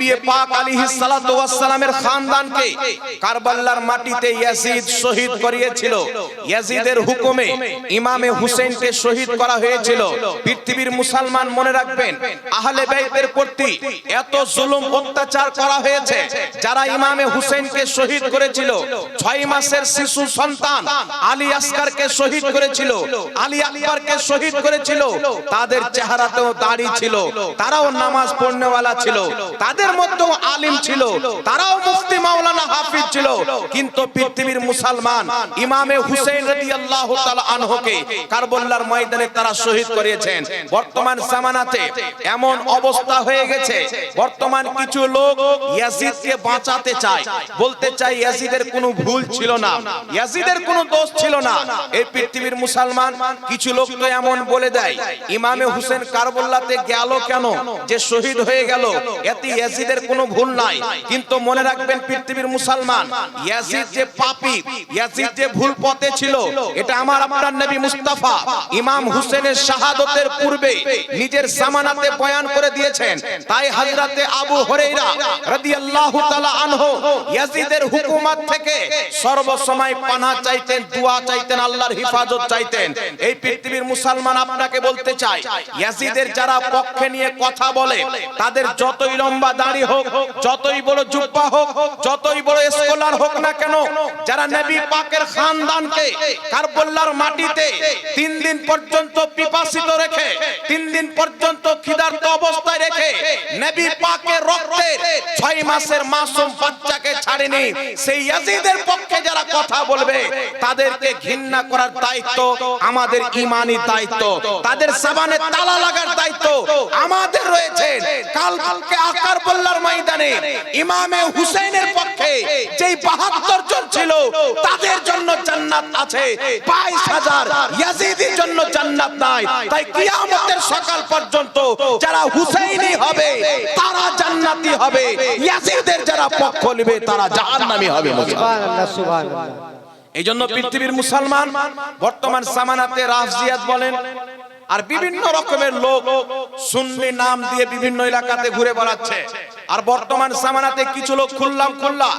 নবী পাক আলাইহিস সালাতু ওয়াস খানদানকে কারবালার মাটিতে ইয়াজিদ শহীদ করিয়েছিল। ইয়াজিদের হুকুমে ইমামে হুসেনকে শহীদ করা হয়েছিল। পৃথিবীর মুসলমান মনে রাখবেন, আহলে বাইতের প্রতি এত জুলুম অত্যাচার করা হয়েছে। যারা ইমামে হুসেনকে শহীদ করেছিল, ছয় মাসের শিশু সন্তান আলী আসকারকে শহীদ করেছিল, আলী আকবরকে শহীদ করেছিল, তাদের চেহারাতেও দাড়ি ছিল, তারাও নামাজ পড়নেওয়ালা ছিল, তাদের মধ্যেও আলিম ছিল। তারাও মুফতি মাওলানা হাফিজ ছিল। কিন্তু পৃথিবীর মুসলমান ইমামে হুসেন ময়দানে তারা শহীদ বর্তমান জামানাতে এমন অবস্থা হয়ে গেছে। বর্তমান কিছু লোক বাঁচাতে চায়। বলতে কোনো ভুল ছিল না। কোনো দোষ ছিল না। এই পৃথিবীর মুসলমান কিছু লোক তো এমন বলে দেয়, ইমামে হুসেন কারবালাতে গেল কেন? যে শহীদ হয়ে গেল, এতে ইয়াজিদের কোনো ভুল নাই। কিন্তু মনে রাখবেন পৃথিবীর মুসলমান ইয়াজিদ যে পাপী ইয়াজিদ যে ভুল পথে ছিল, এটা আমার আপনার নবী মুস্তাফা, ইমাম হুসেনের শাহাদতের পূর্বে নিজের জামানাতে বয়ান করে দিয়েছেন। তাই হযরতে আবু হুরায়রা রাদিয়াল্লাহু তাআলা আনহু ইয়াজিদের হুকুমত থেকে সর্বসময় পানা চাইতেন, দোয়া চাইতেন, আল্লাহর হিফাজত চাইতেন। এই পৃথিবীর মুসলমান আপনাকে বলতে চাই ইয়াজিদের যারা পক্ষে নিয়ে কথা বলে, তাদের যতই লম্বা দাড়ি হোক, যতই বড় জুব্বা হোক, যতই বড় স্কলার হোক না কেন, যারা নবী পাকের খানদানকে কারবালার মাটিতে তিন দিন পর্যন্ত পিপাসিত রেখে, তিন দিন পর্যন্ত খিদার্ত অবস্থায় রেখে নবী পাকের রক্তের ছয় মাসের মাসুম বাচ্চাকে ছাড়েনি। সেই ইয়াজিদের পক্ষে যারা কথা বলবে, তাদেরকে ঘৃণা করার দায়িত্ব আমাদের ইমানি দায়িত্ব, তাদের সাবানে তালা লাগার দায়িত্ব আমাদের রয়েছে। কালকে আকার বল্লার ময়দানে ইমামে হুসেনের পক্ষে যেই বাহাত্তর জন ছিল তাদের জন্য জান্নাত আছে। বাইশ হাজার ইয়াজিদের জন্য জান্নাত নাই। তাই কিয়ামতের সকাল পর্যন্ত যারা হুসেইনি হবে তারা জান্নাতি হবে। ইয়াজিদের যারা পক্ষ নেবে তারা জাহান্নামী হবে সুবহানাল্লাহ সুবহানাল্লাহ। এই জন্য পৃথিবীর মুসলমান বর্তমান সামানাতে রাফজিয়াত বলেন আর বিভিন্ন রকমের লোক সুন্নি নাম দিয়ে বিভিন্ন এলাকাতে ঘুরে বেড়াচ্ছে। আর বর্তমান সামানাতে কিছু লোক খুললাম খুল্লা।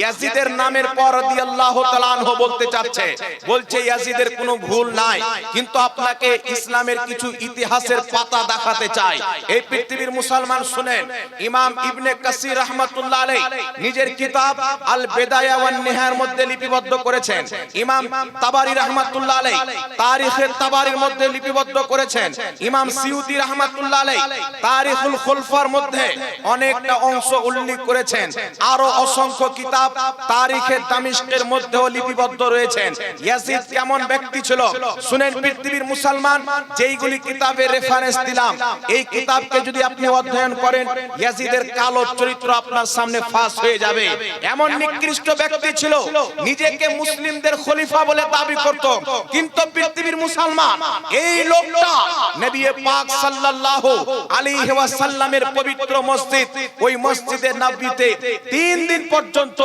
ইয়াজিদের নামের পর রাদিয়াল্লাহু তাআলা আনহু বলতে চাচ্ছে, বলছে, ইয়াজিদের কোনো ভুল নাই, কিন্তু আপনাকে ইসলামের কিছু ইতিহাসের পাতা দেখাতে চাই। এই পৃথিবীর মুসলমান শুনেন, ইমাম ইবনে কাসির রাহমাতুল্লাহ আলাইহি নিজের কিতাব আল বেদায়া ওয়ান নিহার মধ্যে লিপিবদ্ধ করেছেন। ইমাম তাবারি রাহমাতুল্লাহ আলাইহি তারিখের তাবারির মধ্যে লিপিবদ্ধ করেছেন। ইমাম সিউতি রাহমাতুল্লাহ আলাইহি তারিখুল খুলফার মধ্যে অনেকটা অংশ উল্লেখ করেছেন। আরও অসংখ্য কিতাব তারিখের দামিশকের মধ্যেও লিপিবদ্ধ রয়েছেন। ইয়াজিদ কেমন ব্যক্তি ছিল? শুনেন পৃথিবীর মুসলমান, যেইগুলি কিতাবের রেফারেন্স দিলাম। এই কিতাবকে যদি আপনি অধ্যয়ন করেন, ইয়াজিদের কালো চরিত্র আপনার সামনে ফাঁস হয়ে যাবে। এমন নিকৃষ্ট ব্যক্তি ছিল, নিজেকে মুসলিমদের খলিফা বলে দাবি করত। কিন্তু পৃথিবীর মুসলমান, এই লোকটা নবী পাক সাল্লাল্লাহু আলাইহি ওয়াসাল্লামের পবিত্র মসজিদ ওই মসজিদে নববীতে তিন দিন পর্যন্ত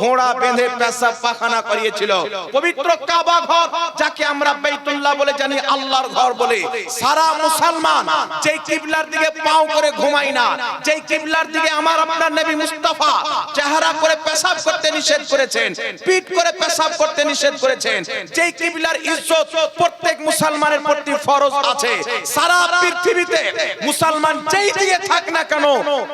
ঘোড়া বেঁধে পেশাব পাখানা করিয়েছিল। পবিত্র কাবা ঘর, যাকে আমরা বাইতুল্লাহ বলে জানি, আল্লাহর ঘর বলে। সারা মুসলমান যেই কিবলার দিকে পাও করে ঘুমাই না, যেই কিবলার দিকে আমার আপনার নবী মুস্তাফা চেহারা করে পেশাব করতে নিষেধ করেছেন, পিঠ করে পেশাব করতে নিষেধ করেছেন, যেই কিবলার ইজ্জত প্রত্যেক মুসলমানের প্রতি ফরজ আছে, সারা পৃথিবীতে মুসলমান যেই দিকে থাক না কেন,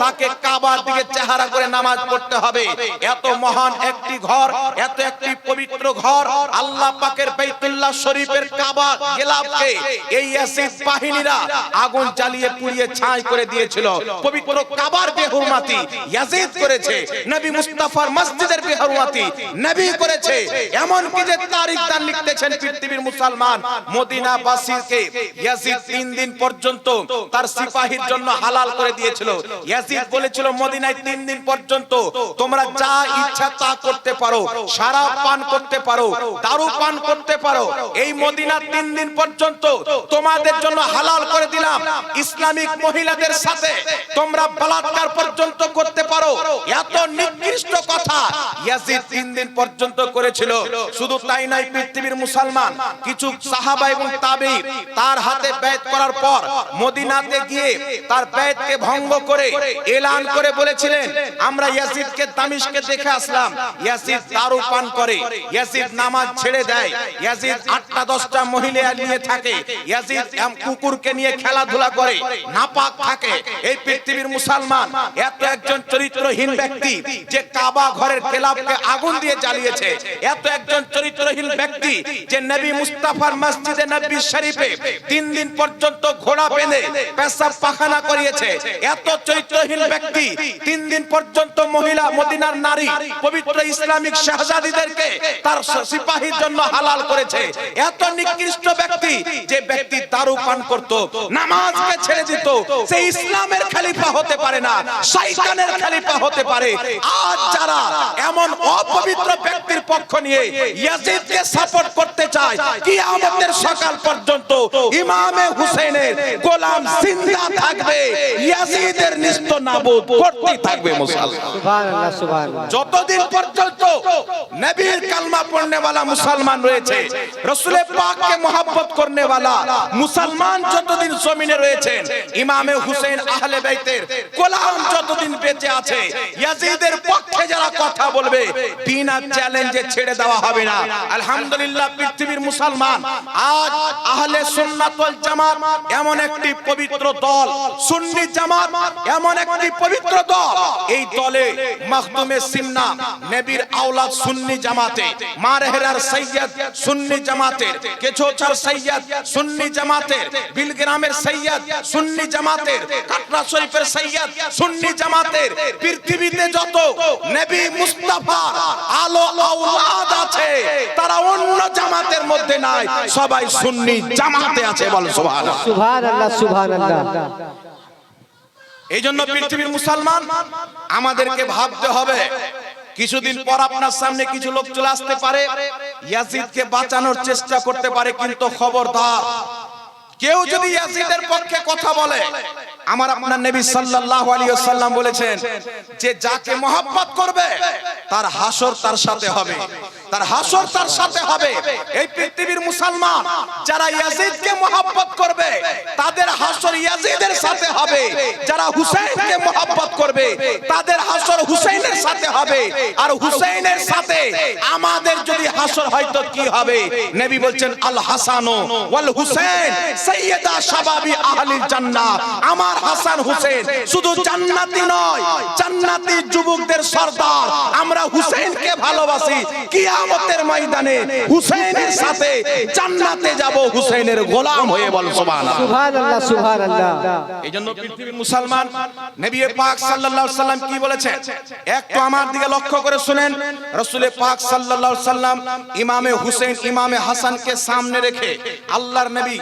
তাকে কাবার দিকে চেহারা করে নামাজ পড়তে হবে। এত মহান একটি ঘর, এত একটি পবিত্র ঘর, আল্লাহ পাকের বাইতুল্লাহ শরীফের কাবা গেলাফকে এই অ্যাসিড বাহিনীরা আগুন জ্বালিয়ে পুড়িয়ে ছাই করে দিয়েছিল। পবিত্র কাবার বেহুরমাতি ইয়াজিদ করেছে, নবী মুস্তাফার মসজিদের বেহুরমাতি নবী করেছে। এমন কি যে তারিখ দান লিখতেছেন পৃথিবীর মুসলমান মদিনা বাসীকে ইয়াজিদ তিন দিন পর্যন্ত তার সিপাহীর জন্য হালাল করে দিয়েছিল। ইয়াজিদ বলেছিল মদিনায় তিন দিন পর্যন্ত তোমরা যা ইচ্ছা তা করতে পারো সারা পান করতে পারো, দারু পান করতে পারো। এই মদিনা তিন দিন পর্যন্ত তোমাদের জন্য হালাল করে দিলাম। ইসলামিক মহিলাদের সাথে তোমরা বলাৎকার পর্যন্ত করতে পারো। এত নিকৃষ্ট কথা ইয়াজিদ তিন দিন পর্যন্ত করেছিল। শুধু তাই নয়, পৃথিবীর মুসলমান, কিছু সাহাবা এবং তাবেঈ তার হাতে ব্যয় করার পর মদিনাতে গিয়ে তার ব্যয়কে ভঙ্গ করে এলান করে বলেছিলেন, আমরা ইয়াসিদকে, তামিশকে দেখে আসলাম। ইয়াসিদ দারু পান করে। ইয়াসিদ নামাজ ছেড়ে দেয়। ইয়াসিদ আটটা, দশটা মহিলা নিয়ে থাকে। ইয়াসিদ কুকুরকে নিয়ে খেলাধুলা করে। নাপাক থাকে। এই পৃথিবীর মুসলমান এত একজন চরিত্রহীন ব্যক্তি যে কাবা ঘরের কেলাবকে আগুন দিয়ে জ্বালিয়েছে। এত একজন চরিত্রহীন ব্যক্তি যে নবী মুস্তাফার মসজিদে, নবী শরীফে তিন দিন পর্যন্ত ঘোড়া বেঁধে পেশাব পাখানা করিয়েছে। এত চরিত্রহীন ব্যক্তি তিন দিন পর্যন্ত মহিলা, মদিনার নারী, পবিত্র ইসলামিক শাহজাদিদেরকে তার সিপাহীর জন্য হালাল করেছে। এত নিকৃষ্ট ব্যক্তি যে ব্যক্তি দারু পান করত, নামাজকে ছেড়ে দিত, সে ইসলামের খলিফা হতে পারে না, শয়তানের খলিফা হতে পারে। আজ যারা এমন অপবিত্র ব্যক্তির পক্ষ নিয়ে ইয়াজিদকে সাপোর্ট করতে চায়, কিয়ামতের সকাল পর্যন্ত ইমামে হুসেনের গোলাম জিন্দা থাকবে, ইয়াজিদের নিস্ত নাবুদ। করতে থাকবে মুসলমান সুবহানাল্লাহ সুবহানাল্লাহ যতদিন পর্যন্ত নবীর কালমা পড়নে वाला মুসলমান রয়েছে রসুলের পাককে মোহাব্বত করনে वाला মুসলমান যতদিন জমিনে রয়েছেন ইমামে হুসেন আহলে বাইতের গোলাম যতদিন বেঁচে আছে ইয়াজিদের পক্ষে যারা কথা বলবে বিনা চ্যালেঞ্জে ছেড়ে দেওয়া হবে না আলহামদুলিল্লাহ পৃথিবীর মুসলমান আজ আহলে সুন্নাত ওয়াল জামাত এমন একটি পবিত্র দল সুন্নি জামাত এমন একটি পবিত্র দল। এই দলে মাখদুমে সিমনা নবীর আওলাদ সুন্নি জামাতে, মারহেরার সৈয়দ সুন্নি জামাতের কেছোচার সৈয়দ সুন্নি জামাতের বিলগ্রামের সৈয়দ সুন্নি জামাতের কাটরা শরীফের সৈয়দ সুন্নি জামাতের পৃথিবীতে যত নবী মুস্তাফা, আলো আওলাদ আছে, তারা অন্য জামাতের মধ্যে নাই, সবাই সুন্নি জামাতে আছে বল সুবহানাল্লাহ। সুবহানাল্লাহ সুবহানাল্লাহ। এই জন্য পৃথিবীর মুসলমান আমাদেরকে ভাবতে হবে। কিছুদিন পর আপনার সামনে কিছু লোক চলে আসতে পারে। ইয়াজিদকে বাঁচানোর চেষ্টা করতে পারে কিন্তু খবরদার। কেউ যদি ইয়াজিদের পক্ষে কথা বলে আমার আপনার নবী সাল্লাল্লাহু আলাইহি ওয়াসাল্লাম বলেছেন যে যাকে মহব্বত করবে তার হাসর তার সাথে হবে। তার হাসর তার সাথে হবে। এই পৃথিবীর মুসলমান যারা ইয়াজিদকে মহব্বত করবে তাদের হাসর ইয়াজিদের সাথে হবে। যারা হুসাইনকে মহব্বত করবে তাদের হাসর হুসাইনের সাথে হবে। আর হুসাইনের সাথে আমাদের যদি হাসর হয়তো কি হবে? নবী বলছেন আল হাসানো ওয়াল হুসাইন। সাইয়্যিদা শাবাবি আহলিল জান্নাহ। আমার হাসান হুসেন শুধু জান্নাতি নয় জান্নাতি যুবকদের সর্দার। আমরা হুসেনকে ভালোবাসি। কিয়ামতের ময়দানে হুসেনের সাথে জান্নাতে যাব হুসেনের গোলাম হয়ে বল সুবহানাল্লাহ। সুবহানাল্লাহ সুবহানাল্লাহ। এই জন্য পৃথিবীর মুসলমান নবী পাক সাল্লাল্লাহু আলাইহি সাল্লাম কি বলেছেন একটু আমার দিকে লক্ষ্য করে শুনেন রাসূলে পাক সাল্লাল্লাহু আলাইহি সাল্লাম ইমামে হুসেন ইমামে হাসানকে সামনে রেখে আল্লাহর নবী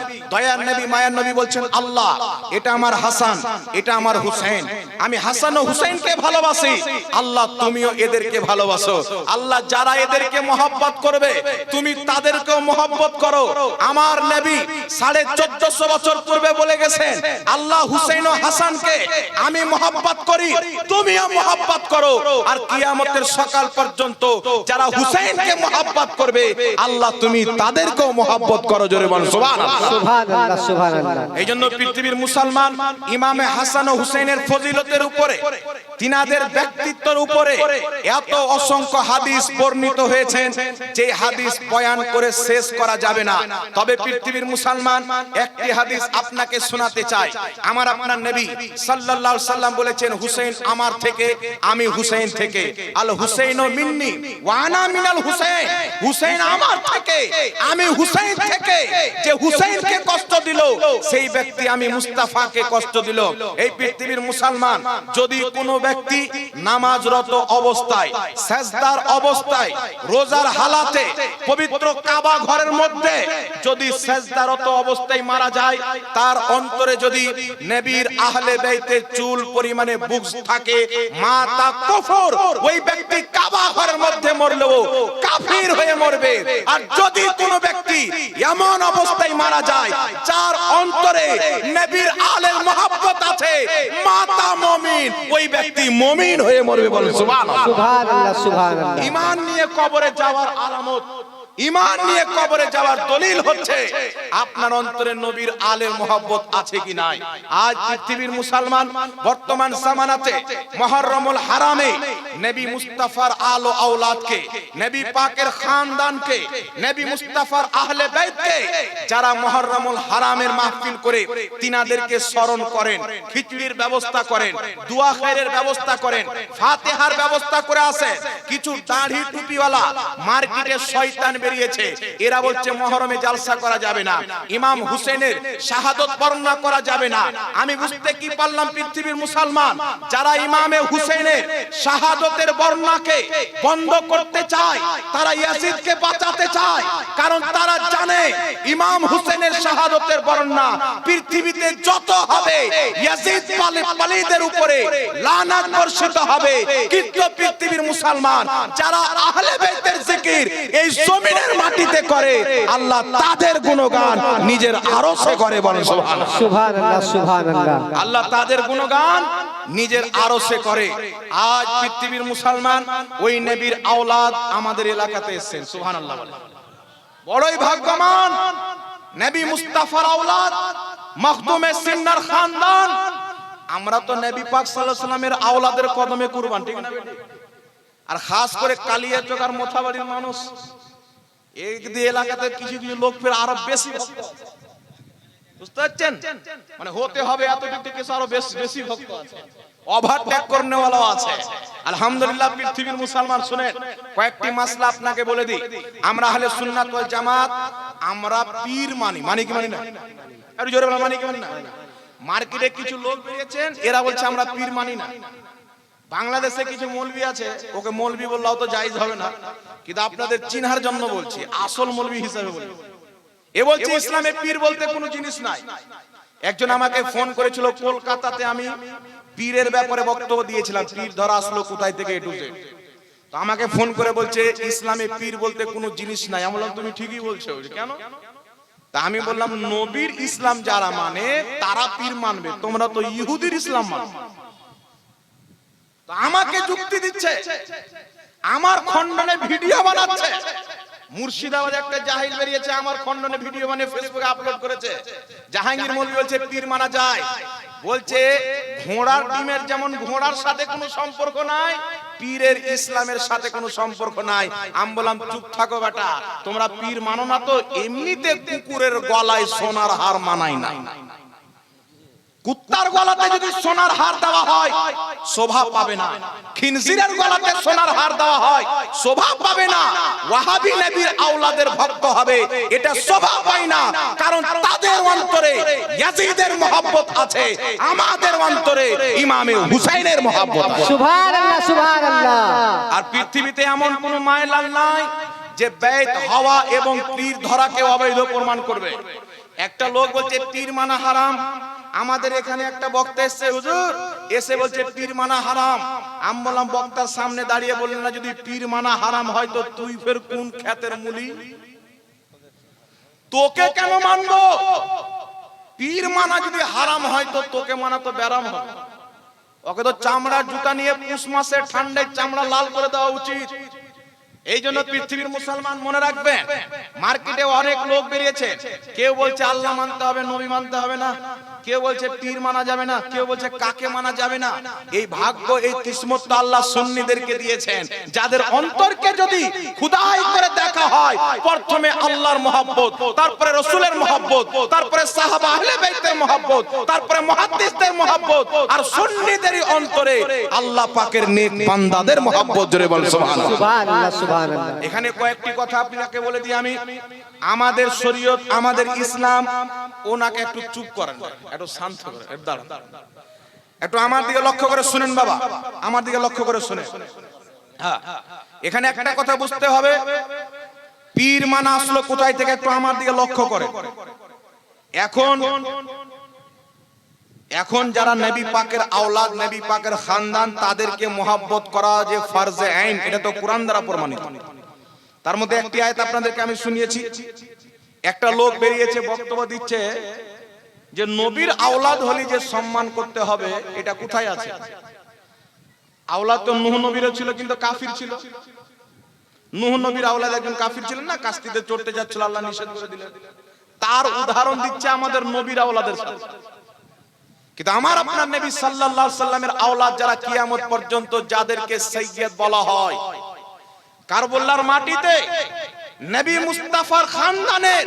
দয়ার নবী, মায়ার নবী বলছেন, আল্লাহ, এটা আমার হাসান, এটা আমার হুসেন আমি হাসান ও হুসেনকে ভালোবাসি। আল্লাহ, তুমিও এদেরকে ভালোবাসো। আল্লাহ, যারা এদেরকে মহব্বত করবে, তুমি তাদেরকেও মহব্বত করো। আমার নবী সাড়ে চোদ্দশো বছর পূর্বে বলে গেছেন, আল্লাহ হুসেন ও হাসানকে আমি মহব্বত করি, তুমিও মহব্বত করো। আর কিয়ামতের সকাল পর্যন্ত যারা হুসেনকে মহব্বত করবে, আল্লাহ, তুমি তাদেরকেও মহব্বত করো, জোরে বল সুবহানাল্লাহ। সুবহানাল্লাহ। এই জন্য পৃথিবীর মুসলমান ইমামে হাসান ও হুসেনের ফজিলতের উপরে তিনাদের ব্যক্তিত্বের উপরে এত অসংখ্য হাদিস বর্ণিত হয়েছেন যে হাদিস বয়ান করে শেষ করা যাবে না। তবে পৃথিবীর মুসলমান একটি হাদিস আপনাকে শোনাতে চাই। আমার আপনার নবী সাল্লাল্লাহু সাল্লাম বলেছেন হুসেন আমার থেকে, আমি হুসেন থেকে। আল হুসেন মিন্নি ওয়ানা মিনাল হুসেন হুসেন আমার থেকে, আমি হুসেন থেকে। যে হুসেনকে কষ্ট দিল, সেই ব্যক্তি আমি মুস্তাফাকে কষ্ট দিল। এই পৃথিবীর মুসলমান যদি কোনো ব্যক্তি নামাজরত অবস্থায়, সেজদার অবস্থায়, রোজার হালাতে, পবিত্র কাবা ঘরের মধ্যে যদি সেজদারত অবস্থায় মারা যায়, তার অন্তরে যদি নবীর আহলে বাইতের চুল পরিমাণে বুকস থাকে, মাতা কফর, ওই ব্যক্তি কাবা ঘরের মধ্যে মরলেও কাফির হয়ে মরবে। আর যদি কোনো ব্যক্তি এমন অবস্থায় মারা যায়, যার অন্তরে নবীর আলের মহব্বত আছে, মাতা মমিন, ওই ব্যক্তি মমিন হয়ে মরবে বলে সুবহানাল্লাহ সুবহানাল্লাহ। সুবহানাল্লাহ ইমান নিয়ে কবরে যাওয়ার আলামত। ইমান নিয়ে কবরে যাওয়ার দলিল হচ্ছে, আপনার অন্তরে নবীর আলের মোহাব্বত আছে কি নাই? আজ পৃথিবীর মুসলমান বর্তমান জামানাতে মহররমুল হারামে নবী মুস্তাফার আলো আওলাদকে, নবী পাকের খানদানকে, নবী মুস্তাফার আহলে বাইতকে যারা মহররমুল হারামের মাহফিল করে তিনাদেরকে স্মরণ করেন, খিচুড়ির ব্যবস্থা করেন, দোয়া খায়রের ব্যবস্থা করেন, ফাতিহার ব্যবস্থা করে আছে কিছু দাড়ি টুপিওয়ালা মার্কেটে শয়তান বেরিয়েছে। এরা বলছে, মহরমে জালসা করা যাবে না। ইমাম হুসেনের শাহাদত বর্ণনা করা যাবে না। আমি বুঝতে কি পারলাম পৃথিবীর মুসলমান? যারা ইমামে হুসেনের শাহাদতের বর্ণনাকে বন্ধ করতে চায়, তারা ইয়াসিদকে বাঁচাতে চায়, কারণ তারা জানে ইমাম হুসেনের শাহাদতের বর্ণনা পৃথিবীতে যত হবে ইয়াজিদ পালি- পালিদের উপরে লানাত বর্ষিত হবে। কিন্তু পৃথিবীর মুসলমান, যারা আহলে বাইতের জিকির, এই জমিনের মাটিতে করে আল্লাহ তাদের গুণগান নিজের আরশে করে বলেন সুবহানাল্লাহ। সুবহান আল্লাহ আল্লাহ আল্লাহ তাদের গুণগান নিজের আরশে করে। আজ পৃথিবীর মুসলমান ওই নবীর আওলাদ আমাদের এলাকাতে এসেছেন সুবহানাল্লাহ বলেন বড়ই ভাগ্যবান নবী মুস্তাফার আওলাদ মখদুমে সিন্নার খানদান। আমরা তো নবী পাক সাল্লাল্লাহু আলাইহি সাল্লামের আওলাদের কদমে কুরবান ঠিক না আর খাস করে কালিয়া চোকার মোথাবাড়ির মানুষ। এই এলাকাতে কিছু কিছু লোক ফের আরও বেশি বুঝতে পারছেন? মানে হতে হবে এতটুকু থেকে আরও বেশি বেশি ভক্ত আছে। ওভারটেক করনেওয়ালাও আছে। আলহামদুলিল্লাহ, পৃথিবীর মুসলমান, শুনেন, কয়েকটি মাসলা আপনাকে বলে দিই। আমরা হলে সুন্নাত ওয়াল জামাত, আমরা পীর মানি। মানি কি মানি না? একটু জোরে বলা মানি কি মানি না? মার্কেটে কিছু লোক বেরিয়েছেন, এরা বলছে আমরা পীর মানি না। বাংলাদেশে কিছু মৌলবি আছে, ওকে মৌলবি বললেও তো জায়েজ হবে না। কিন্তু আপনাদের চিনহার জন্য বলছি, আসল মৌলবি হিসাবে বলছি এ বলছে ইসলামে পীর বলতে কোনো জিনিস নাই। একজন আমাকে ফোন করেছিল, কলকাতাতে আমি পীরের ব্যাপারে বক্তব্য দিয়েছিলাম, পীর ধরা আসলো কোথায় থেকে এটু জেড। তো আমাকে ফোন করে বলছে, ইসলামে পীর বলতে কোনো জিনিস নাই। আমি বললাম, তুমি ঠিকই বলছো। কেন? তা আমি বললাম, নবীর ইসলাম যারা মানে তারা পীর মানবে। তোমরা তো ইহুদির ইসলাম মানো। তো আমাকে যুক্তি দিচ্ছে। আমার খণ্ডনে ভিডিও বানাচ্ছে। মুর্শিদাবাদ একটা জাহিল বেরিয়েছে আমার খণ্ডনে ভিডিও বানিয়ে ফেসবুকে আপলোড করেছে। জাহাঙ্গীর বলছে পীর মানা যায়। বলছে ঘোড়ার ডিমের যেমন ঘোড়ার সাথে কোনো সম্পর্ক নাই পীরের ইসলামের সাথে কোনো সম্পর্ক নাই। আমি বললাম চুপ থাকো বেটা তোমরা পীর মানো না তো এমনিতে কুকুরের গলায় সোনার হার মানাই না। কুত্তার গলাতে যদি সোনার হার দেওয়া হয় শোভা পাবে না। খিনজিরের গলাতে সোনার হার দেওয়া হয় শোভা পাবে না। ওয়াহাবি নবীর আওলাদের ভক্ত হবে এটা শোভা পায় না। কারণ তাদের অন্তরে ইয়াজিদের মহব্বত আছে আমাদের অন্তরে ইমামে হুসাইনের মহব্বত আছে। সুবহান আল্লাহ আর পৃথিবীতে এমন কোন মায়লাল নাই যে ব্যয় হওয়া এবং তীর ধরাকে অবৈধ প্রমাণ করবে। একটা লোক বলছে পীর মানা হারাম আমাদের এখানে একটা বক্তা এসছে, হুজুর। এসে বলছে, পীর মানা হারাম। আমি বললাম, বক্তার সামনে দাঁড়িয়ে বললেন না, যদি পীর মানা হারাম হয় তো তুই ফের কোন খ্যাতের মুলি? তোকে কেন মানবো? পীর মানা যদি হারাম হয় তো তোকে মানা তো ব্যারাম হবে। ওকে তো চামড়ার জুতা নিয়ে পুষ মাসে ঠান্ডায় চামড়া লাল করে দেওয়া উচিত। এই জন্য পৃথিবীর মুসলমান মনে রাখবেন মার্কেটে অনেক লোক বেরিয়েছে। কেউ বলছে, আল্লাহ মানতে হবে, নবী মানতে হবে না। কেউ বলছে পীর মানা যাবে না কেউ বলছে কাকে মানা যাবে না। এই ভাগ্য এই কিসমত তো আল্লাহ সুন্নিদেরকে দিয়েছেন। যাদের অন্তরকে যদি খুদাই করে দেখা হয় প্রথমে আল্লাহর মহব্বত তারপরে রসুলের মহব্বত তারপরে সাহাবা আহলে বাইতের মহব্বত তারপরে মুহাদ্দিসদের মহব্বত আর সুন্নিদেরই অন্তরে আল্লাহ পাকের নেক বান্দাদের মহব্বত জোরে বল সুবহানাল্লাহ। সুবহান আল্লাহ সুবহান আল্লাহ এখানে কয়েকটি কথা আপনাকে বলে দিই আমি। আমাদের শরীয়ত আমাদের ইসলাম ওনাকে একটু চুপ করেন। একটু শান্ত একটু আমার দিকে লক্ষ্য করে শুনেন বাবা আমার দিকে লক্ষ্য করে শুনেন হ্যাঁ এখানে একটা কথা বুঝতে হবে পীর মানা আসলো কোথায় থেকে একটু আমার দিকে লক্ষ্য করে। এখন এখন যারা নবী পাকের আওলাদ নবী পাকের খানদান তাদেরকে মোহাব্বত করা যে ফারজে আইন এটা তো কোরআন দ্বারা প্রমাণিত। তার মধ্যে একটি আয়াত আপনাদেরকে আমি শুনিয়েছি। একটা লোক বেরিয়েছে বক্তব্য দিচ্ছে যে নবীর আওলাদ হলে যে সম্মান করতে হবে এটা কোথায় আছে? আওলাদ তো নুহ নবীরও ছিল কিন্তু কাফির ছিল। নুহ নবীর আওলাদ একজন কাফির ছিলেন না কাস্তিতে চড়তে যাচ্ছিল আল্লাহ নিষেধ করে দিলেন। তার উদাহরণ দিচ্ছে আমাদের নবীর আওলাদের সাথে। কিন্তু আমার আপনার নবী সাল্লাল্লাহু সাল্লামের আওলাদ যারা কিয়ামত পর্যন্ত যাদেরকে সৈয়দ বলা হয় কারবুল্লার মাটিতে নবী মুস্তাফার খানদানের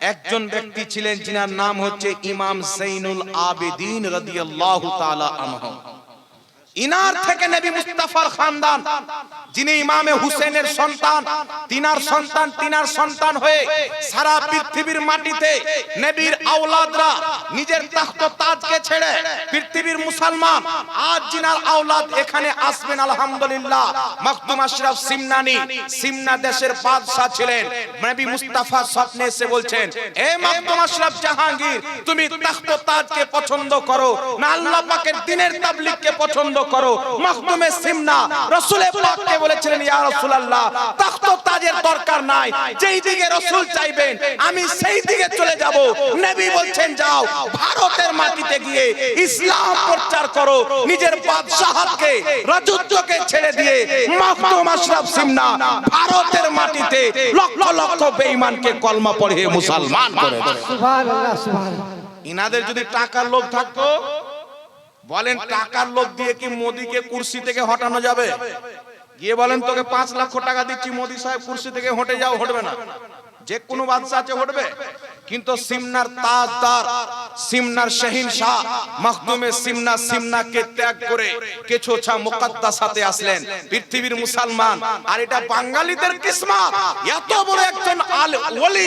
একজন ব্যক্তি ছিলেন যিনার নাম হচ্ছে ইমাম সাইনুল আবেদিন রাদিয়াল্লাহু তাআলা আনহু। ইনার থেকে নবী মুস্তাফার খানদান, যিনি ইমামে হুসেনের সন্তান, তিনার সন্তান তিনার সন্তান হয়ে সারা পৃথিবীর মাটিতে নবীর আওলাদরা নিজের তাখত তাজকে ছেড়ে পৃথিবীর মুসলমান, আজ জিনার আওলাদ এখানে আসবেন, আলহামদুলিল্লাহ। মাকদুম আশরাফ সিমনানি, সিমনা দেশের বাদশা ছিলেন। নবী মুস্তাফা স্বপ্নে এসে বলছেন, এ মাকদুম আশরাফ জাহাঙ্গীর, তুমি তাখত তাজকে পছন্দ করো, না আল্লাহ পাকের দিনের তাবলীগকে পছন্দ করো মাকদুমে সিমনা রাসূলে পাককে বলেছিলেন ইয়া রাসূলুল্লাহ তাখত তাজের দরকার নাই। যেই দিকে রাসূল চাইবেন আমি সেই দিকে চলে যাব। নবী বলছেন যাও ভারতের মাটিতে গিয়ে ইসলাম প্রচার করো। নিজের বাদশাহতকে রাজত্বকে ছেড়ে দিয়ে মাকদুম আশরাফ সিমনা ভারতের মাটিতে লক্ষ লক্ষ বেঈমানকে কলমা পড়িয়ে মুসলমান করে সুবহানাল্লাহ সুবহানাল্লাহ। ইনাদের যদি টাকার লোভ থাকতো বলেন টাকার লোভ দিয়ে কি মোদিকে কুর্সি থেকে হটানো যাবে? গিয়ে বলেন তোকে পাঁচ লক্ষ টাকা দিচ্ছি মোদি সাহেব কুর্সি থেকে হটে যাও হটবে না। যে কোনো বাদশা আছে হটবে। কিন্তু সিমনার তাজদার সিমনার শাহিন শাহ মখদুমে সিমনা সিমনাকে ত্যাগ করে কিছু ছা কেছোছা মুকাদ্দাসাতে আসলেন। পৃথিবীর মুসলমান। আর এটা বাঙালিদের কিসমত। এত বড় একজন আল ওলি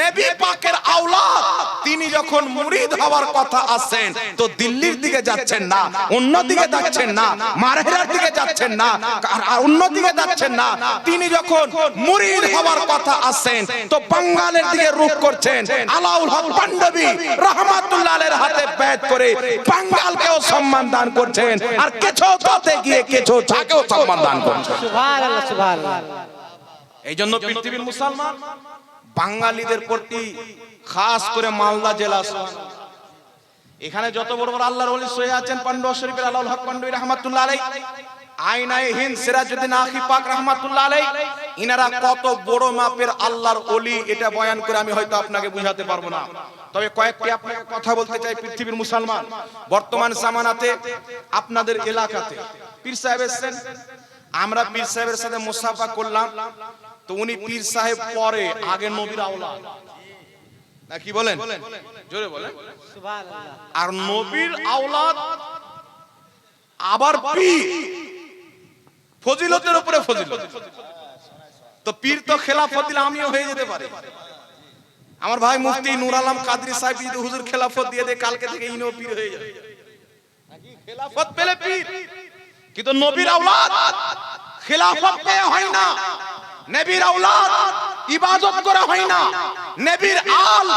নবী পাকের আওলাদ। তিনি যখন মুরিদ হওয়ার কথা আসেন তো দিল্লির দিকে যাচ্ছেন না অন্য দিকে যাচ্ছেন না মারহেরার দিকে যাচ্ছেন না আর অন্য দিকে যাচ্ছেন না তিনি যখন মুরিদ হওয়ার কথা আসেন তো বাঙ্গালের দিকে রূপ করছেন আলাউল হক পাণ্ডবী রহমাতুল্লাহ আলের হাতে ব্যাট করে বাঙ্গালকেও সম্মান দান করছেন আর কেছো তাতে গিয়ে কেছো ছাকেও সম্মান দান করছেন। সুবহানাল্লাহ সুবহানাল্লাহ। এই জন্য পৃথিবীর মুসলমান বাঙালিদের প্রতি খাস করে মালদা জেলা এখানে যত বড় বড় আল্লাহর ওলি সয়ে আছেন পান্ডু শরীফের আলাউল হক পান্ডু রহমাতুল্লাহ আলাই আইনায়ে হিন্দ সিরাজউদ্দিন আখি পাক রহমাতুল্লাহ আলাই ইনারা কত বড় মাপের আল্লাহর ওলি এটা বয়ান করে আমি হয়তো আপনাকে বুঝাতে পারব না। তবে কয়েকটি আপনাকে কথা বলতে চাই পৃথিবীর মুসলমান। বর্তমান জামানাতে আপনাদের এলাকাতে। পীর সাহেব এসেছেন। আমরা পীর সাহেবের সাথে মুসাফা করলাম। তো উনি পীর সাহেব পরে আগে নবীর আওলাদ। না কি বলেন? জোরে বলেন। আর নবীর আওলাদ আবার পীর। ফজিলতের উপরে ফজিলত। তো পীর তো খেলাফত দিলে আমিও হয়ে যেতে পারি। আমার ভাই মুফতি নূর আলম কাদরি সাহেব যদি হুজুর খেলাফত দিয়ে দেয় কালকে থেকে ইনিও পীর হয়ে যাবে। খেলাফত পেলে পীর। কিন্তু নবীর আওলাদ খেলাফত পেয়ে হয় না। নবীর আওলাদ ইবাদত করে হয় না। নবীর আল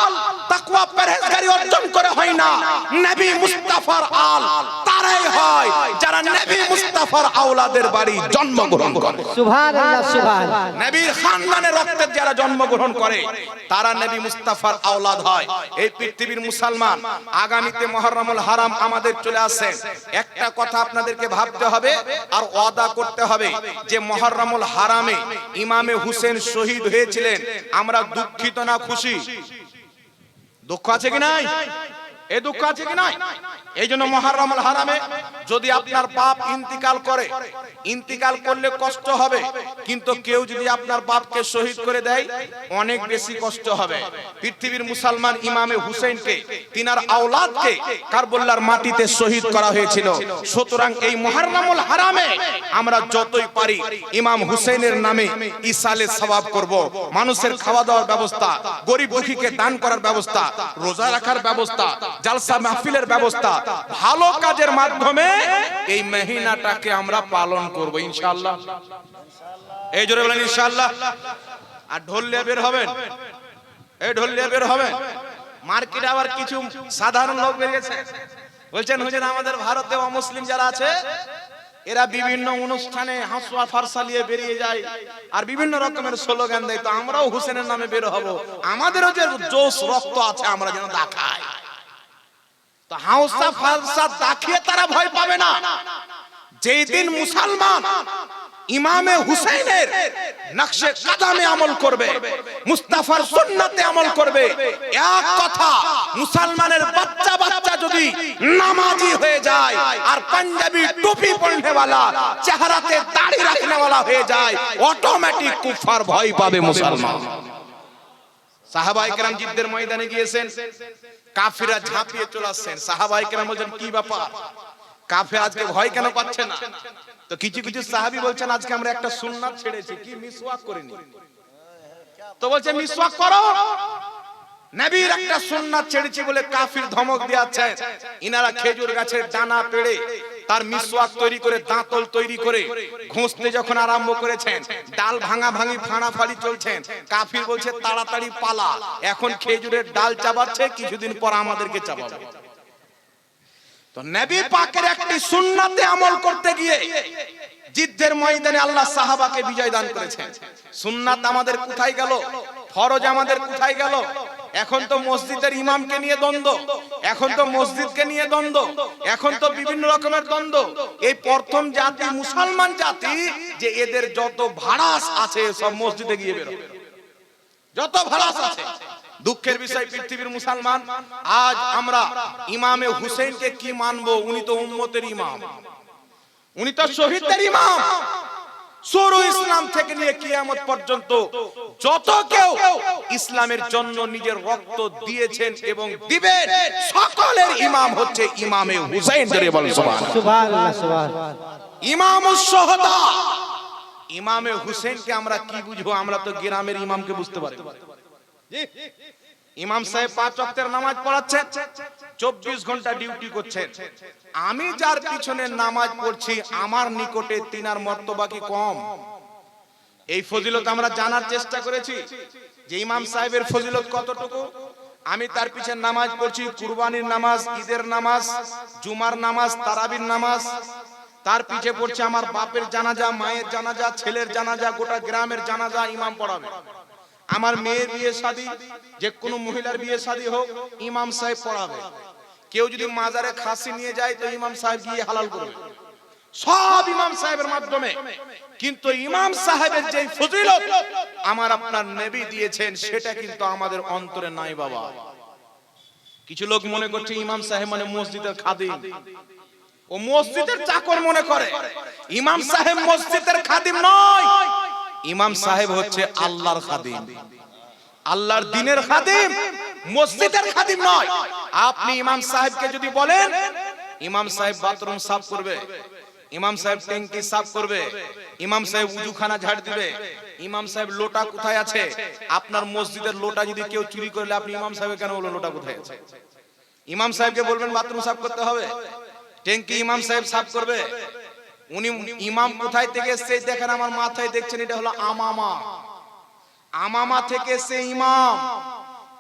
তাকওয়া পরহেজগারি অর্জন করে হয় না। নবী মুস্তাফার আল তারাই হয় যারা নবী মুস্তাফার আওলাদের বাড়ি জন্মগ্রহণ করে। সুবহানাল্লাহ সুবহানাল্লাহ। নবীর খানদানে রক্তের যারা জন্মগ্রহণ করে তারা নবী মুস্তাফার আওলাদ হয়। এই পৃথিবীর মুসলমান আগামীতে মহররমুল হারাম আমাদের চলে আসে। একটা কথা আপনাদেরকে ভাবতে হবে আর ওয়াদা করতে হবে যে মহররমুল হারামে ইমামে হুসেন শহীদ হয়েছিলেন আমরা দুঃখিত না খুশি? দুঃখ আছে কি নাই? এই দুঃখ আছে কি নাই? এই জন্য মহারমল হারামে যদি আপনার বাপ ইন্তিকাল করে, ইন্তিকাল করলে কষ্ট হবে, কিন্তু কেউ যদি আপনার বাপকে শহীদ করে দেয়, অনেক বেশি কষ্ট হবে। পৃথিবীর মুসলমান ইমামে হুসেনকে তিনার আওলাদকে কারবুল্লার মাটিতে শহীদ করা হয়েছিল। সুতরাং এই মহারমল হারামে আমরা যতই পারি ইমাম হুসেনের নামে ইসালে সওয়াব করব। মানুষের খাওয়া দাওয়ার ব্যবস্থা, গরিব দান করার ব্যবস্থা, রোজা রাখার ব্যবস্থা জালসা মাহফিলের ব্যবস্থা। ভালো কাজের মাধ্যমে এই মহিনাটাকে আমরা পালন করব ইনশাআল্লাহ। এই জোরে বলেন ইনশাআল্লাহ। আর ঢোলিয়া বের হবেন। এই ঢোলিয়া বের হবেন। মার্কেটে আবার কিছু সাধারণ লোক বেরিয়েছে বলছেন হুজুর আমাদের ভারতে অমুসলিম যারা আছে এরা বিভিন্ন অনুষ্ঠানে হাসুয়া ফারসা নিয়ে বেরিয়ে যায় আর বিভিন্ন রকমের স্লোগান দেয়। তো আমরাও হুসেনের নামে বের হব। আমাদেরও যে জোশ রক্ত আছে আমরা যেন দেখাই। তো হাউসা ফালসা দেখিয়ে তারা ভয় পাবে না। যেই দিন মুসলমান ইমামে হুসাইনের নকশে কাদামে আমল করবে মুস্তাফার সুন্নাতে আমল করবে। এক কথা মুসলমানের বাচ্চা বাচ্চা যদি নামাজি হয়ে যায় আর পাঞ্জাবি টুপি পরনেওয়ালা চেহারাতে দাড়ি রাখনেওয়ালা হয়ে যায় অটোমেটিক কুফার ভয় পাবে মুসলমান। কেরাম জিদ্দের ময়দানে গিয়েছেন। কাফিরা ঝাঁপিয়ে চলে আসছেন সাহাবাই কেন বলছেন, কি ব্যাপার? কাফে আজকে ভয় কেন পাচ্ছে না? তো কিছু কিছু সাহাবি বলছেন, আজকে আমরা একটা সুন্নাত ছেড়েছি। কি মিসওয়াক করিনি? তো বলছে, মিসওয়াক করো। নবীর একটা সুন্নাত ছেড়েছি বলে কাফির ধমক দিয়েছে ইনারা খেজুর গাছের ডানা পেড়ে তার মিসওয়াক তৈরি করে, দাঁতল তৈরি করে, ঘুষতে যখন আরম্ভ করেছেন, ডাল ভাঙা ভাঙি ফাড়া ফাড়ি চলছেন, কাফির বলছে, তাড়াতাড়ি পালা, এখন খেজুরের ডাল চাবাচ্ছে, কিছুদিন পর আমাদেরকে চাবাবে। তো নবী পাকের একটি সুন্নাতে আমল করতে গিয়ে জিদ্দের ময়দানে আল্লাহ সাহাবাকে বিজয় দান করেছেন। সুন্নাত আমাদের কোথায় গেল? ফরজ আমাদের কোথায় গেল? এখন তো মসজিদের ইমামকে নিয়ে দ্বন্দ্ব। এখন তো মসজিদকে নিয়ে দ্বন্দ্ব। এখন তো বিভিন্ন রকমের দ্বন্দ্ব। এই প্রথম জাতি মুসলমান জাতি যে এদের যত ভাড়াস আছে সব মসজিদে গিয়ে বেরোবে যত ভাড়াস আছে। দুঃখের বিষয় পৃথিবীর মুসলমান। আজ আমরা ইমামে হুসেনকে কি মানবো? উনি তো উম্মতের ইমাম। উনি তো শহীদদের ইমাম। শুরু ইসলাম থেকে নিয়ে কিয়ামত পর্যন্ত যত কেউ ইসলামের জন্য নিজের রক্ত দিয়েছেন এবং দিবেন সকলের ইমাম হচ্ছে ইমামে হুসেন জোরে বলেন সুবহানাল্লাহ সুবহানাল্লাহ সুবহান। ইমাম সোহদা ইমামে হুসেনকে আমরা কি বুঝব? আমরা তো গ্রামের ইমামকে বুঝতে পারি। ইমাম সাহেব পাঁচ ওয়াক্তের নামাজ পড়াচ্ছেন। চব্বিশ ঘণ্টা ডিউটি করছেন। আমি যার পিছনে নামাজ পড়ছি আমার নিকটে তিনার মর্তবা কি কম? এই ফজিলত আমরা জানার চেষ্টা করেছি যে ইমাম সাহেবের ফজিলত কতটুকু? আমি তার পিছনে নামাজ পড়ছি কুরবানির নামাজ ঈদের নামাজ জুমার নামাজ তারাবির নামাজ। তার পিছে পড়ছে আমার বাপের জানাজা মায়ের জানাজা ছেলের জানাজা গোটা গ্রামের জানাজা ইমাম পড়াবে। আমার মেয়ের বিয়ে শাদী, যে কোনো মহিলার বিয়ে শাদী হোক, ইমাম সাহেব পড়াবে। কেউ যদি মাজারে খাসি নিয়ে যায়, তো ইমাম সাহেব গিয়ে হালাল করবে। সব ইমাম সাহেবের মাধ্যমে। কিন্তু ইমাম সাহেবের যে ফজিলত আমার আপনার নবী দিয়েছেন, সেটা কিন্তু আমাদের অন্তরে নাই বাবা। কিছু লোক মনে করছে ইমাম সাহেব মানে মসজিদের খাদিম। ও মসজিদের চাকর মনে করে। ইমাম সাহেব মসজিদের খাদিম নয়। ইমাম সাহেব হচ্ছে আল্লাহর খাদিম। আল্লাহর দিনের খাদিম মসজিদের খাদিম নয়। আপনি ইমাম সাহেবকে যদি বলেন ইমাম সাহেব বাথরুম সাফ করবে। ইমাম সাহেব ট্যাঙ্কি সাফ করবে। ইমাম সাহেব উজুখানা ঝাড় দিবে। ইমাম সাহেব লোটা কোথায় আছে? আপনার মসজিদের লোটা যদি কেউ চুরি করলে আপনি ইমাম সাহেব কেন বলবেন লোটা কোথায় আছে? ইমাম সাহেবকে বলবেন বাথরুম সাফ করতে হবে। ট্যাঙ্কি ইমাম সাহেব সাফ করবে। উনি ইমাম কোথায় থেকে এসছে? দেখেন আমার মাথায় দেখছেন এটা হলো আমামা। আমামা থেকে সে ইমাম।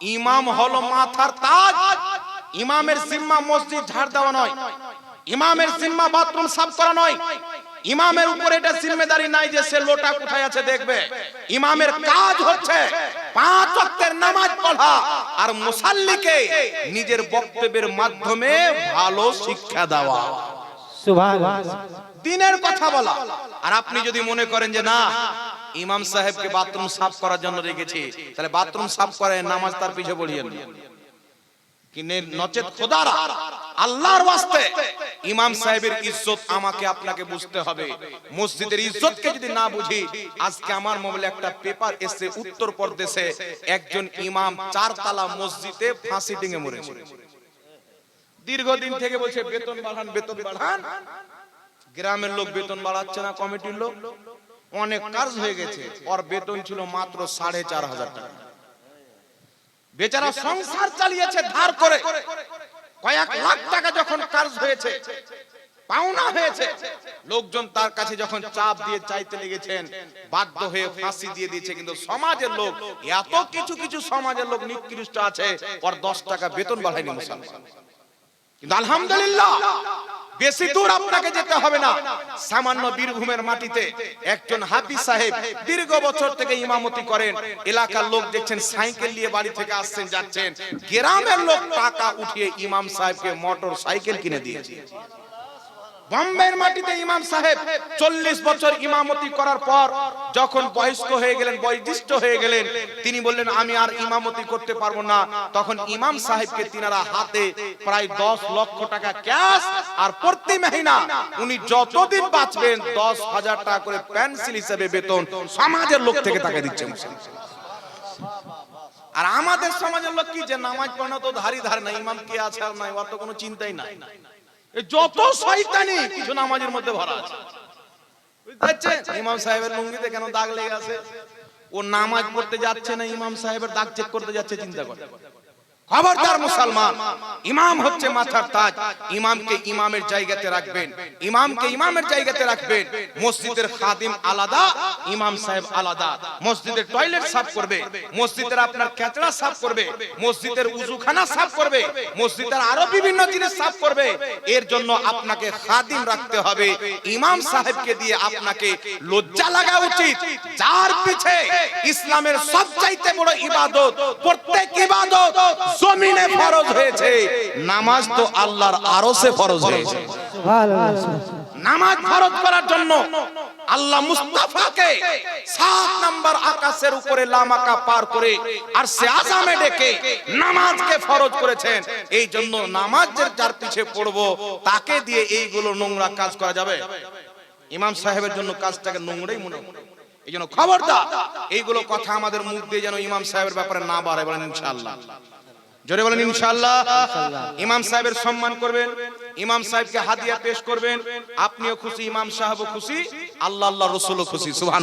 ইমাম হলো মাথার তাজ। ইমামের জিম্মা মসজিদ ঝাড় দেওয়া নয়। ইমামের জিম্মা বাথরুম সাফ করা নয়। ইমামের উপর এটা জিম্মেদারি নাই যে সে লোটা কোথায় আছে দেখবে। ইমামের কাজ হচ্ছে পাঁচ ওয়াক্তের নামাজ পড়া আর মুসাল্লিকে নিজের বক্তব্যের মাধ্যমে ভালো শিক্ষা দেওয়া। দিনের কথা বলা। আর আপনি যদি মনে করেন যে না, ইমাম সাহেবকে বাথরুম সাফ করার জন্য রেখেছি, তাহলে বাথরুম সাফ করে নামাজ তার পিছে পড়িয়েন নচেত ইমাম সাহেবের ইজ্জত আমাকে আপনাকে বুঝতে হবে। মসজিদের ইজ্জতকে যদি না বুঝি, আজকে আমার মোবাইলে একটা পেপার এসে উত্তর প্রদেশে একজন ইমাম চারতলা মসজিদে ফাঁসি ডিঙে মরেছে। দীর্ঘদিন থেকে বলছে, বেতন বাড়ান বেতন বাড়ান। গ্রামের লোক বেতন বাড়াচ্ছে না, কমিটির লোক। অনেক কাজ হয়ে গেছে। ওর বেতন ছিল মাত্র সাড়ে চার হাজার টাকা। বেচারা সংসার চালিয়েছে ধার করে। কয়েক লাখ টাকা যখন কাজ হয়েছে, পাওনা হয়েছে, লোকজন তার কাছে যখন চাপ দিয়ে চাইতে লেগেছেন, বাধ্য হয়ে ফাঁসি দিয়ে দিয়েছে। কিন্তু সমাজের লোক, এত কিছু কিছু সমাজের লোক নিকৃষ্ট আছে, ওর দশ টাকা বেতন বাড়ায়নি মুসলমান। কিন্তু আলহামদুলিল্লাহ, বেশি দূর আপনাকে যেতে হবে না। সামান্য বীরভূমের মাটিতে একজন হাফিজ সাহেব দীর্ঘ বছর থেকে ইমামতি করেন। এলাকার লোক দেখছেন, সাইকেল নিয়ে বাড়ি থেকে আসছেন, যাচ্ছেন। গ্রামের লোক টাকা উঠিয়ে ইমাম সাহেবকে মোটর সাইকেল কিনে দিয়েছে। বম্বের মাটিতে ইমাম সাহেব চল্লিশ বছর ইমামতি করার পর যখন বয়স্ক হয়ে গেলেন, বয়োজ্যেষ্ঠ হয়ে গেলেন, তিনি বললেন, আমি আর ইমামতি করতে পারব না। তখন ইমাম সাহেবকে তিনারা হাতে প্রায় দশ লক্ষ টাকা ক্যাশ আর প্রতি মহিনা। উনি যতদিন বাঁচবেন, দশ হাজার টাকা করে পেন্সিল হিসেবে বেতন সমাজের লোক থেকে তাকে দিচ্ছেন। আর আমাদের সমাজের লোক কি যে নামাজ পড়া তো ধারি ধার নাই ইমাম কে আছে আর নাই ওর তো কোনো চিন্তাই নাই। যত শয়তানি, কিছু নামাজের মধ্যে ভরা আছে। বুঝতে ইমাম সাহেবের লুঙ্গিতে কেন দাগ লেগে আছে? ও নামাজ পড়তে যাচ্ছে না, ইমাম সাহেবের দাগ চেক করতে যাচ্ছে, চিন্তা করে খবরদার মুসলমান। ইমাম হচ্ছে মাথার তাজ। ইমামকে ইমামের জায়গাতে রাখবেন। ইমামকে ইমামের জায়গাতে রাখবেন। মসজিদের খাদিম আলাদা। ইমাম সাহেব আলাদা। মসজিদের টয়লেট সাফ করবে। মসজিদের আপনার ক্যাচড়া সাফ করবে। মসজিদের উজুখানা সাফ করবে। মসজিদের আরও বিভিন্ন জিনিস সাফ করবে। এর জন্য আপনাকে খাদিম রাখতে হবে। ইমাম সাহেবকে দিয়ে আপনাকে লজ্জা লাগা উচিত। যার পিছে ইসলামের সবচাইতে বড় ইবাদত প্রত্যেক ইবাদত জমিনে ফরজ হয়েছে। নামাজ তো আল্লাহর আরশে ফরজ হয়েছে। নামাজ ফরজ করার জন্য আল্লাহ মুস্তাফাকে সাত নাম্বার আকাশের উপরে লামাকা পার করে আর সে আজামে ডেকে নামাজকে ফরজ করেছেন। এই জন্য নামাজের যার পিছে পড়ব, তাকে দিয়ে এইগুলো নোংরা কাজ করা যাবে। ইমাম সাহেবের জন্য কাজটাকে নোংরাই মনে। এই জন্য খবরদার, এইগুলো কথা আমাদের মুখ দিয়ে যেন ইমাম সাহেবের ব্যাপারে না বাড়ে বলেন ইনশাআল্লাহ। জোরে বলেন ইনশাআল্লাহ। ইমাম সাহেবের সম্মান করবেন ইমাম সাহেবকে হাদিয়া পেশ করবেন। আপনিও খুশি ইমাম সাহেবও খুশি। আল্লাহ আল্লাহ রসুলও খুশি। সুবহান